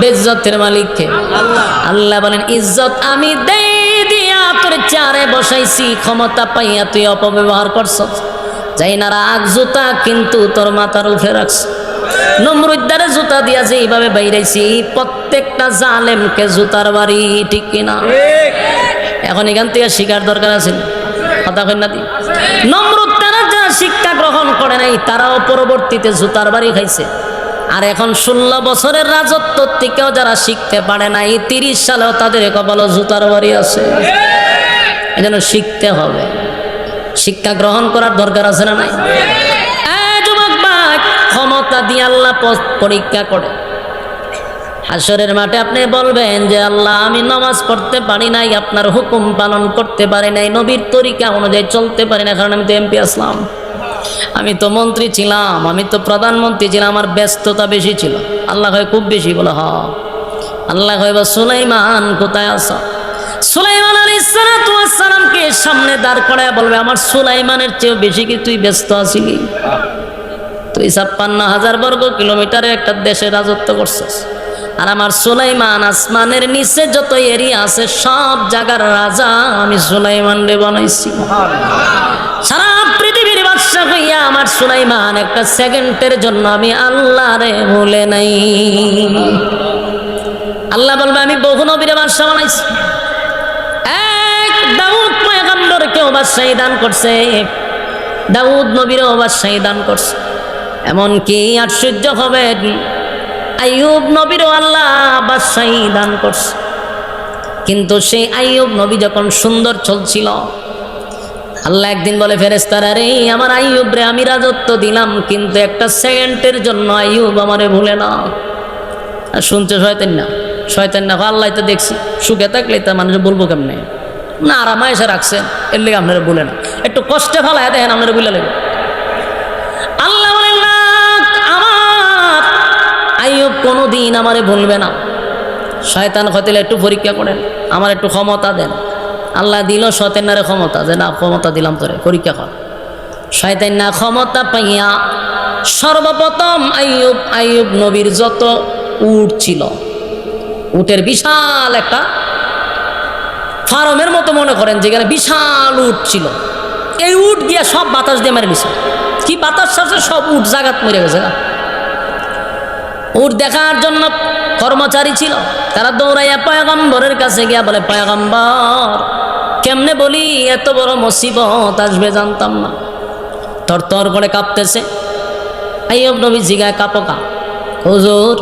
বেজ্জতের মালিককে। আল্লাহ। বলেন ইজ্জত আমি দেই দিয়া তোর চারে বসাইছি ক্ষমতা পাইয়া তুই অপব্যবহার করছ। যাই না রাগ জুতা কিন্তু তোর মাথার উঠে রাখছ। নমরুদ্দারে জুতা দিয়া যে এইভাবে বাইরাইছি প্রত্যেকটা জালেমকে জুতার বাড়ি ঠিক কিনা এখন এখান থেকে শিকার দরকার আছে। কথা কই না দি। নমরুদ তারা যারা শিক্ষা গ্রহণ করে নাই তারাও পরবর্তীতে জুতার বাড়ি খাইছে। আর এখন ষোলো বছরের রাজত্ব থেকেও যারা শিখতে পারে নাই তিরিশ সালেও তাদের কপাল জুতার বাড়ি আছে। এই জন্য শিখতে হবে। শিক্ষা গ্রহণ করার দরকার আছে না নাই? এই ক্ষমতা দিয়ে আল্লাহ পরীক্ষা করে। হাসরের মাঠে আপনি বলবেন যে আল্লাহ আমি নামাজ পড়তে পারি নাই আপনার হুকুম পালন করতে পারি নাই নবীর তরিকা অনুযায়ী চলতে পারি না কারণ আমি তো এমপি আসলাম। আমি তো মন্ত্রী ছিলাম, আমি তো প্রধানমন্ত্রী ছিলাম, আমার ব্যস্ততা বেশি ছিল। আল্লাহ হয় খুব বেশি বলে হ আল্লাহ হয় বা সুলাইমান কোথায় আস সুলাইমান আলী সালামকে সামনে দাঁড় করায় বলবে, আমার সুলাইমানের চেয়েও বেশি কি তুই ব্যস্ত আছিলি? তুই ছাপ্পান্ন হাজার বর্গ কিলোমিটারের একটা দেশে রাজত্ব করছিস। আর আমার সুলাইমান আসমানের নিচে যত এরিয়া আছে, সব জায়গার রাজা আমি সুলাইমান রে বানাইছি। সারা বাদশা হইয়া আমার সুলাইমান, একটা সেকেন্ডের জন্য আমি আল্লাহ রে ভুলে নাই। আল্লাহ বলবে, আমি বহু নবীরে বাদশা বানাইছি। এক দাউদ পয়গম্বরকেও বাদশাহী দান করছে। দাউদ নবীরও বাদশাহী দান করছে। এমনকি আশ্চর্য হবে, আইয়ুব নবীরও আল্লাহ বাদশাহী দান করছে। কিন্তু সেই আইয়ুব নবী যখন সুন্দর চলছিল আল্লাহ একদিন বলে ফেরেস্তারা রে, আমার আইয়ুব রে আমি রাজত্ব দিলাম, কিন্তু একটা সেকেন্ডের জন্য আইয়ুব আমারে ভুলে না। আর শুনছে শয়তান না শয়তান না আল্লাহ তো দেখছি, সুখে থাকলে তা মানুষ বলব কেমনে? না আরামা এসে রাখছেন এর লেগে আপনারা বলে না। একটু কষ্টে ফেলায় দেখেন আপনারা বলে লেগে আল্লাহ আমার আইয়ুব কোনো দিন আমারে ভুলবে না। শয়তান খতিলে একটু পরীক্ষা করেন, আমার একটু ক্ষমতা দেন। আল্লাহ দিল শয়তানারে ক্ষমতা। যে না, ক্ষমতা দিলাম তোরে, পরীক্ষা কর। শয়তান না ক্ষমতা পাইয়া সর্বপ্রথম আইয়ুব আইয়ুব নবীর যত উট ছিল, উটের বিশাল একটা ফার্মের মতো মনে করেন, যেখানে বিশাল উট ছিল। এই উট দিয়ে সব বাতাস দিয়ে মেরে নিছে। কি বাতাস ছাড়ছে? সব উট জাগাত মরে গেছে। উট দেখার জন্য কর্মচারী ছিল। তারা দৌড়াইয়া পয়গম্বরের কাছে গিয়া বলে, পয়গম্বর কেমনে বলি, এত বড় মুসিবত আসবে জানতাম না। তর তর করে কাঁপতেছে। আইয়ব নবী জিগায় কাঁপো কা হুজুর,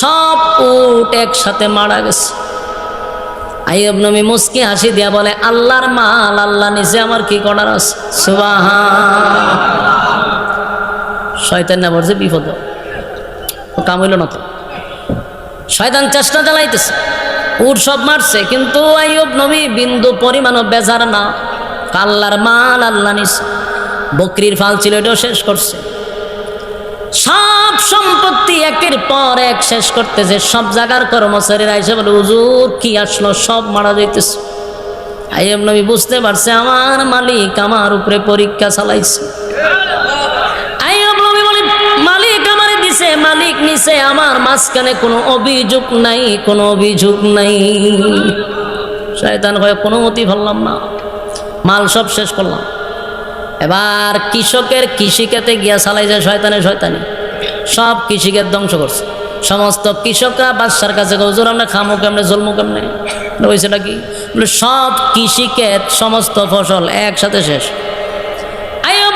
সব উট একসাথে মারা গেছে। আইয়ব নবী মুস্কি হাসি দিয়া বলে, আল্লাহর মাল আল্লাহ নিচে আমার কি করার আছে? সুবহান শয়তান না বলছে, বিপদ। ও কাম হইল না তো। শয়তান চেষ্টা চালাইতেছে। উট সব মারছে, কিন্তু আইয়ব নবী বিন্দু পরিমাণও বেজার না। আল্লাহর মাল আল্লাহ নিছে। বকরির ফাল ছিল, এটাও শেষ করছে। সব সম্পত্তি একের পর এক শেষ করতেছে সব জায়গার কর্মচারীরা এসে বলে, হুজুর, কি আসলো? সব মারা যাইতেছে। আইয়ব নবী বুঝতে পারছে, আমার মালিক আমার উপরে পরীক্ষা চালাইছে। মালিক নিছে, আমার মাঝখানে কোনো অভিযোগ নাই, কোনো অভিযোগ নাই। শয়তান কয়ে, কোনো মতি ভাবলাম না। মাল সব শেষ করলাম। এবার কৃষকের কৃষিকাতে গিয়া চালাই যায় শয়তানে শয়তানি। সব কৃষিকের ধ্বংস করছে। সমস্ত কৃষকরা বাদশার কাছে গজুর আমরা খামো কেমনে, জলমু কেমনে? হয়েছে নাকি বলে, সব কৃষিকেত, সমস্ত ফসল একসাথে শেষ।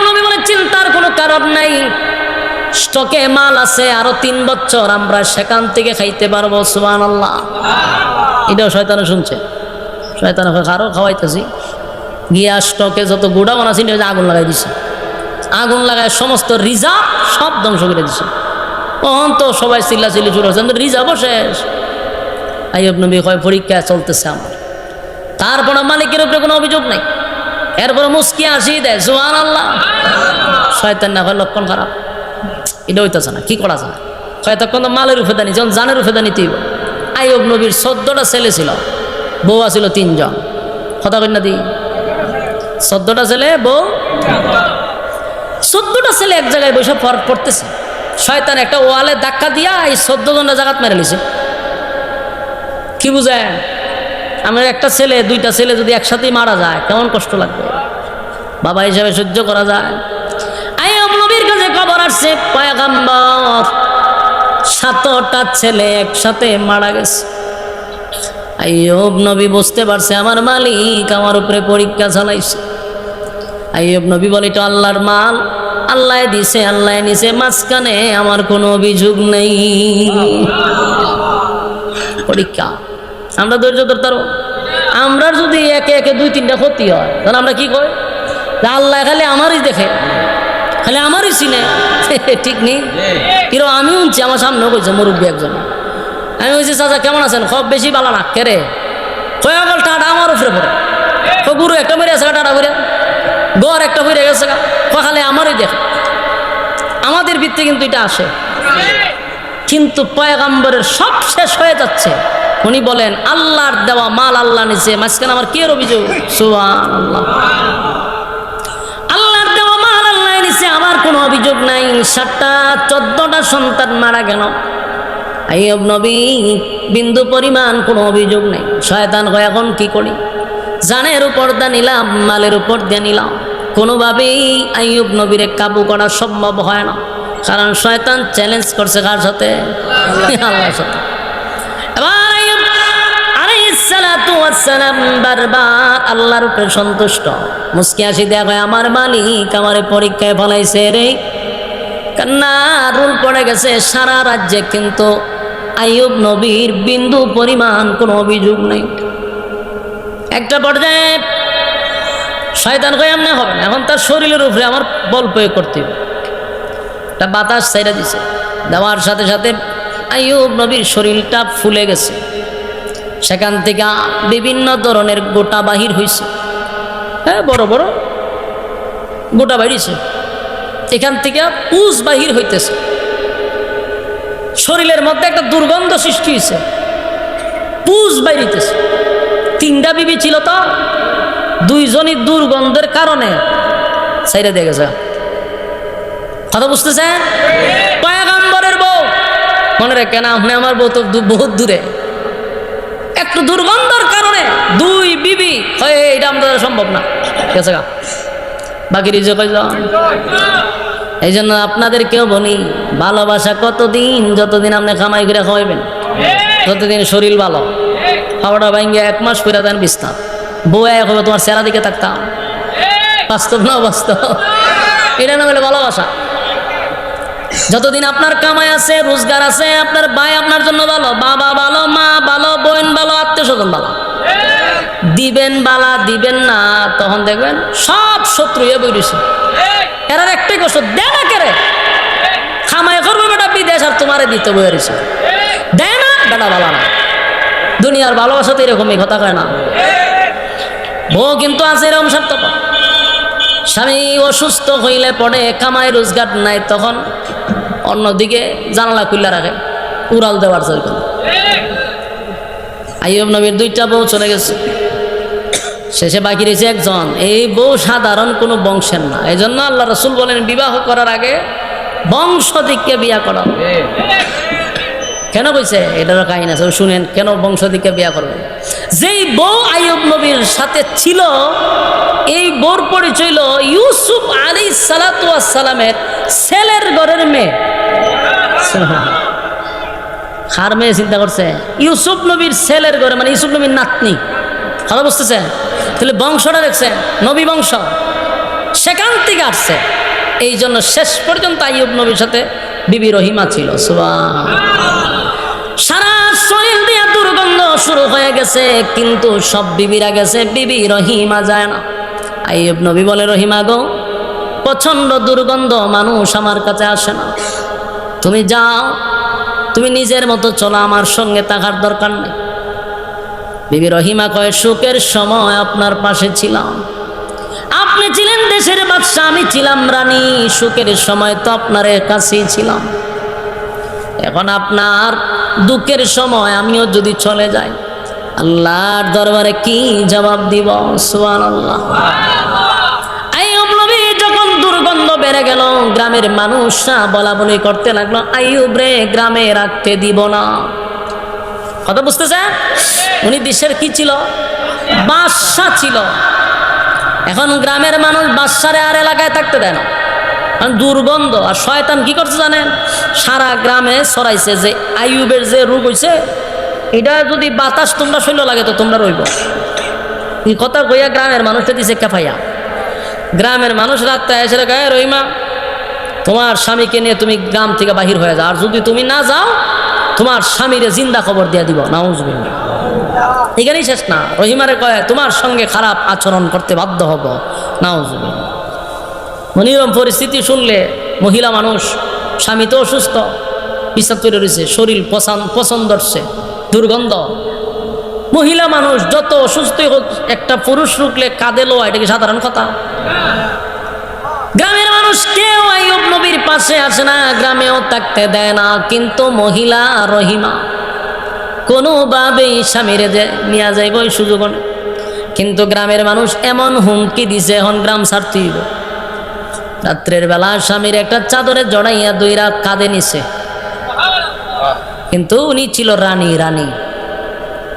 নবী বলে, চিন্তার কোনো কারণ নাই। স্টকে মাল আছে, আরও তিন বছর আমরা সেখান থেকে খাইতে পারব সুবান আল্লাহ এটাও শয়তানে শুনছে। শয়তানে আরও খাওয়াইতেছি। গিয়া স্টকে যত গুড়া বানাছি আগুন লাগাই দিছে। আগুন লাগায় সমস্ত রিজার্ভ সব ধ্বংস করে দিছে। তখন তো সবাই চিল্লা চিল্লি শুরু হচ্ছে রিজার্ভও শেষ আইব নবী কয় পরীক্ষা চলতেছে আমার। তারপরে মালিকের উপরে কোনো অভিযোগ নাই। এরপরে মুস্কি আসি দেয় জোয়ান আল্লাহ শয়তান না হয় লক্ষণ খারাপ। এটা হইতেছে না, কি করা যায়? তো মালের উপরে দানি যখন জানের উপরে দানি তুই আইব নবীর চোদ্দটা ছেলে ছিল, বউ ছিল তিনজন। কথা কন্যা দি? চোদ্দটা ছেলে, বউ? চোদ্দটা ছেলে এক জায়গায় বসে পড়তেছে। শয়তান একটা ওয়ালে ধাক্কা দিয়া এই চোদ্দ জনটা জায়গাত মেরে লিছে কি বুঝেন? আমার একটা ছেলে, দুইটা ছেলে যদি একসাথেই মারা যায়, কেমন কষ্ট লাগবে? বাবা হিসাবে সহ্য করা যায়? আসছে পয়গাম্বর। সাতটা ছেলে একসাথে মারা গেছে। আইয়ুব নবী বুঝতে পারছে, আমার মালিক আমার উপরে পরীক্ষা চালাইছে। আইয়ুব নবী বলে তো আল্লাহর মাল। আল্লাহ দিছে, আল্লাহ নিছে, মাঝখানে আমার কোনো অভিযোগ নেই। পরীক্ষা। আমরা ধৈর্য ধরতে আমরা যদি একে একে দুই তিনটা ক্ষতি হয়, তাহলে আমরা কি যে আল্লাহ খালি আমারই দেখে। খালি আমারই চিনে ঠিক নেই? কিরো আমি উনছি আমার সামনেও কইছে মুরব্বী একজন। আমি বলছি চাচা কেমন আছেন? খুব বেশি বালা না কেরে কয়াগল টাটা আমার উপরে পড়ে। ও গুরু একটা মরে আছে টাটা করে। গড় একটা মরে গেছে গা। কয় খালি আমারই দেখে। আমাদের ভিত্তি কিন্তু এটা আসে। কিন্তু পয়গাম্বরের সব শেষ হয়ে যাচ্ছে। উনি বলেন আল্লাহর দেওয়া মাল আল্লাহ নিচে মাঝখানে আমার কে অভিযোগ? সুবান আল্লাহ কোনো অভিযোগ নাই। সাতটা, চোদ্দটা সন্তান মারা গেল। আইব নবী, বিন্দু পরিমাণ কোনো অভিযোগ নেই। শয়তান কয়, এখন কি করি? জানের উপর দা নিলাম, মালের উপর দিয়ে নিলাম। কোনোভাবেই আইয়ুব নবীরে কাবু করা সম্ভব হয় না। কারণ শয়তান চ্যালেঞ্জ করছে কার সাথে? আল্লাহর সাথে। আল্লাহর উপরে সন্তুষ্ট। মুস্কি দেয়া কয় আমার মালিক আমার পরীক্ষায় ফলাইছে রে। কান্না, রুল পড়ে গেছে সারা রাজ্যে, কিন্তু আইয়ুব নবীর বিন্দু পরিমাণ কোনো অভিযোগ নেই। একটা পর্যায়ে শয়তান কয়ে এমনি হবে না, এখন তার শরীরের উপরে আমার বল প্রয়োগ করতে হবে। একটা বাতাস ছাইরা দিছে। দেওয়ার সাথে সাথে আইয়ুব নবীর শরীরটা ফুলে গেছে। সেখান থেকে বিভিন্ন ধরনের গোটা বাহির হয়েছে হ্যাঁ বড় বড়। গোটা বাহিরছে। এখান থেকে পুষ বাহির হইতেছে। শরীরের মধ্যে একটা দুর্গন্ধ সৃষ্টি হয়েছে পুষ বাইরিতেছে তিনটা বিবি ছিল তো দুইজনই দুর্গন্ধের কারণে। সাইডে দিয়ে গেছে। কথা বুঝতেছে পয়াগাম্বরের বউ। মনে রেখে না আপনি আমার বউ তো বহুত দূরে। একটু দুর্গন্ধর কারণে দুই বিবি হয় এটা আমাদের সম্ভব না। ঠিক আছে? বাকি রিজে এই জন্য আপনাদেরকেও বলি ভালোবাসা কতদিন, যতদিন আপনি কামাই করে খাওয়াইবেন, ততদিন শরীর ভালো। খাওয়াটা ভাঙ্গে এক মাস করে দেন বিস্তার। বউ এক হবে তোমার সেরা দিকে থাকতাম। বাস্তব না বাস্তব এটা না বলে ভালোবাসা। যতদিন আপনার কামাই আছে, রোজগার আছে, আপনার ভাই আপনার জন্য ভালো, বাবা ভালো, মা ভালো, বোন ভালো, আত্মীয় স্বজন ভালো। দিবেন বালা, দিবেন না, তখন দেখবেন সব শত্রু হয়ে বইছে এরার একটাই কষ্ট দে না কেরে খামাই করবে বেটা, বিদেশ আর তোমারে দিতে বইছে দেয় না? বেটা ভালো না। দুনিয়ার ভালোবাসা তো এরকমই, কথা কয় না। বউ কিন্তু আছে এরকম স্বার্থপর। স্বামী অসুস্থ হইলে পড়ে কামাই, রোজগার নাই, তখন অন্যদিকে জানালা খুললা রাখে, উড়াল দেওয়ার জন্য। আইয়ব নবীর দুইটা বউ চলে গেছে। শেষে বাকি রয়েছে একজন। এই বউ সাধারণ কোনো বংশের না। এই জন্য আল্লাহ রসুল বলেন, বিবাহ করার আগে বংশ দিককে বিয়া করা। কেন কইছে এটারও কাহিনী আছে। শুনেন, কেন বংশ দিকে বিয়া করবে? যেই বউ আইয়ব নবীর সাথে ছিল, এই বউর পরিচয় ইউসুফ আলী সালাতামের ছেলের ঘরের মেয়ে। হার মেয়ে চিন্তা করছে, ইউসুফ নবীর ছেলের ঘরে মানে ইউসুফ নবীর নাতনি। ভালো বুঝতেছে তাহলে বংশটা দেখছে নবী বংশ। সেখান থেকে আসছে। এই জন্য শেষ পর্যন্ত আইয়ুব নবীর সাথে বিবি রহিমা ছিল, সুবহান। সারা শরীর দিয়ে দুর্গন্ধ শুরু হয়ে গেছে, কিন্তু সব বিবিরা গেছে, বিবি রহিমা যায় না। আইয়ুব নবী বলে, রহিমা গো, প্রচণ্ড দুর্গন্ধ মানুষ আমার কাছে আসে না। তুমি যাও, তুমি নিজের মতো চলো, আমার সঙ্গে থাকার দরকার নেই। বিবি রহিমা কয়, সুখের সময় আপনার পাশে ছিলাম। আপনি ছিলেন দেশের বাদশাহ, আমি ছিলাম রানী। সুখের সময় তো আপনার কাছেই ছিলাম। এখন আপনার দুঃখের সময় আমিও যদি চলে যাই, আল্লাহর দরবারে কি জবাব দিব? আল্লাহ যখন দুর্গন্ধ বেড়ে গেল, গ্রামের বলা বলি করতে লাগল গ্রামে না। উনি দেশের কি ছিল? ছিল। এখন গ্রামের মানুষ বাদশারে আর এলাকায় থাকতে দেয় না। দুর্গন্ধ। আর শয়তান কি করছে জানেন? সারা গ্রামে ছড়াইছে যে আইয়ুবের যে রোগ হইছে, এটা যদি বাতাস তোমরা শৈল লাগে তো তোমরা রইব। এই কথা কইয়া গ্রামের মানুষটা দিছে কাফাইয়া। গ্রামের মানুষ রাত্রে এসে গায়ে রহিমা, তোমার স্বামীকে নিয়ে তুমি গ্রাম থেকে বাহির হয়ে যাও। আর যদি তুমি না যাও, তোমার স্বামীরে জিন্দা খবর দিয়ে দিব। নাউজবিল্লাহ। এখানেই শেষ না। রহিমারে কয়, তোমার সঙ্গে খারাপ আচরণ করতে বাধ্য হব। নাউজবিল্লাহ। মনিরম পরিস্থিতি শুনলে মহিলা মানুষ, স্বামী তো অসুস্থ। বিশ্বাস তৈরি রয়েছে, শরীর পছন্দ দুর্গন্ধ। মহিলা মানুষ যত অসুস্থই হোক, একটা পুরুষ রুকলে কাঁদে লোয়া, এটা কি সাধারণ কথা? গ্রামের মানুষ কেউ আইয়ুব নবীর পাশে আসে না, গ্রামেও থাকতে দেয় না, কিন্তু মহিলা রহিমা। কোনোভাবেই স্বামীরে যে নিয়ে যাইব সুযোগ কিন্তু গ্রামের মানুষ এমন হুমকি দিছে, এখন গ্রাম হইব রাত্রের বেলা স্বামীর একটা চাদরে জড়াইয়া দুই রাত কাঁদে নিছে। কিন্তু উনি ছিল রানী রানী।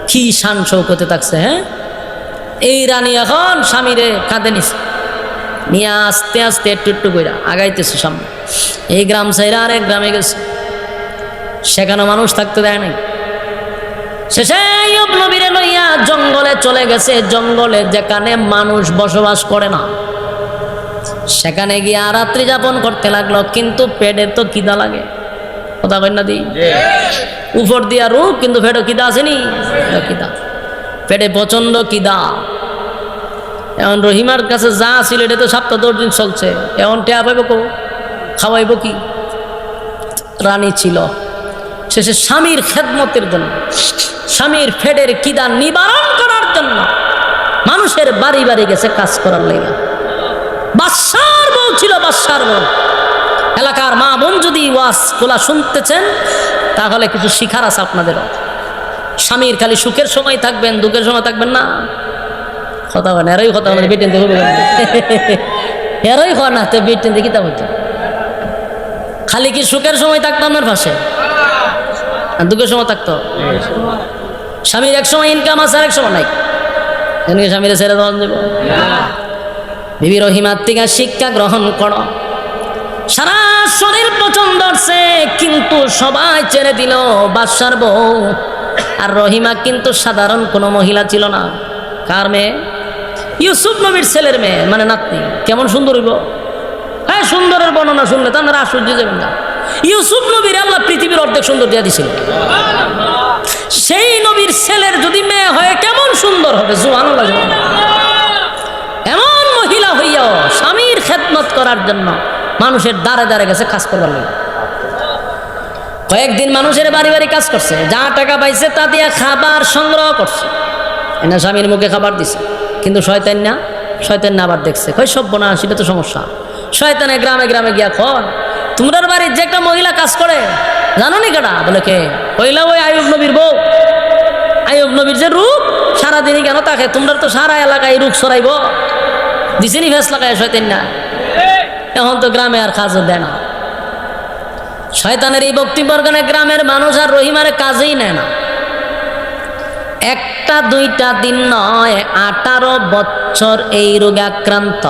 কি শান শৌকতে থাকছে হ্যাঁ? এই রানী এখন স্বামীরে কাঁদে নিছে। নিয়ে আস্তে আস্তে একটু একটু কইরা আগাইতেছে সামনে। এই গ্রাম সাইরা আরেক গ্রামে গেছে। সেখানে মানুষ থাকতে দেয় নাই। শেষে নবীরে লইয়া জঙ্গলে চলে গেছে। জঙ্গলে যেখানে মানুষ বসবাস করে না। সেখানে গিয়ে রাত্রি যাপন করতে লাগল কিন্তু পেটে তো কিদা লাগে। কথা কই না দিই উপর দিয়া রূপ কিন্তু পেটে কিদা আসেনি কিদা পেটে প্রচণ্ড কিদা এখন রহিমার কাছে যা ছিল এটা তো সপ্তাহ দশ দিন চলছে। এখন টেয়া পাইব কো? খাওয়াইব কি? রানী ছিল। শেষে স্বামীর খেদমতের জন্য স্বামীর ফেডের কিদা নিবারণ করার জন্য মানুষের বাড়ি বাড়ি গেছে কাজ করার লেগে। বাদশার বউ ছিল বাদশার বউ। এলাকার মা বোন যদি ওয়াজ গোলা শুনতেছেন, তাহলে কিছু শিখার আছে আপনাদেরও। স্বামীর খালি সুখের সময় থাকবেন, দুঃখের সময় থাকবেন না। কথা হয় না, এরাই কথা মানে বেটেন দেখবে এরাই হয় না, তো বেটেন দেখি তা হইতো। খালি কি সুখের সময় থাকতো আপনার পাশে? দুঃখের সময় থাকতো? স্বামীর এক সময় ইনকাম আছে আর এক সময় নাই। স্বামীর ছেড়ে দেওয়া দেব বিবি রহিমার থেকে শিক্ষা গ্রহণ করো। সারা শরীর পছন্দ হচ্ছে কিন্তু সবাই ছেড়ে দিল, বাদশার বউ। আর রহিমা কিন্তু সাধারণ কোনো মহিলা ছিল না। কার মেয়ে? ইউসুফ নবীর ছেলের মেয়ে মানে নাতনি। কেমন সুন্দর হইব? হ্যাঁ সুন্দরের বর্ণনা শুনলে তো আপনারা আশ্চর্য যাবেন না। ইউসুফ নবীর আল্লাহ পৃথিবীর অর্ধেক সুন্দর দিয়া দিছিল। সেই নবীর ছেলের যদি মেয়ে হয়, কেমন সুন্দর হবে? জুয়ান এমন মহিলা হইয়াও স্বামীর খেদমত করার জন্য মানুষের দ্বারে দ্বারে গেছে কাজ করবার লাগে। কয়েকদিন মানুষের বাড়ি বাড়ি কাজ করছে, যা টাকা পাইছে তা দিয়া খাবার সংগ্রহ করছে। এনা স্বামীর মুখে খাবার দিছে, কিন্তু শয়তান না শয়তান না আবার দেখছে, কই সব বোনা সেটা তো সমস্যা। শয়তানে গ্রামে গ্রামে গিয়া খন তোমরার বাড়ির যে একটা মহিলা কাজ করে জানো নি কেটা বলে কে? কইলা, ওই আয়ুব নবীর বউ। আয়ুব নবীর যে রূপ, সারাদিনই কেন তাকে? তোমরা তো সারা এলাকায় রূপ সরাইব দিছেনি ফেস লাগায় শয়তান না? এখন তো গ্রামে আর কাজও দেয় না। শয়তানের এই বক্তব্যের কারণে গ্রামের মানুষ আর রহিমারে কাজেই নেয় না। একটা দুইটা দিন নয়, আঠারো বছর এই রোগে আক্রান্ত।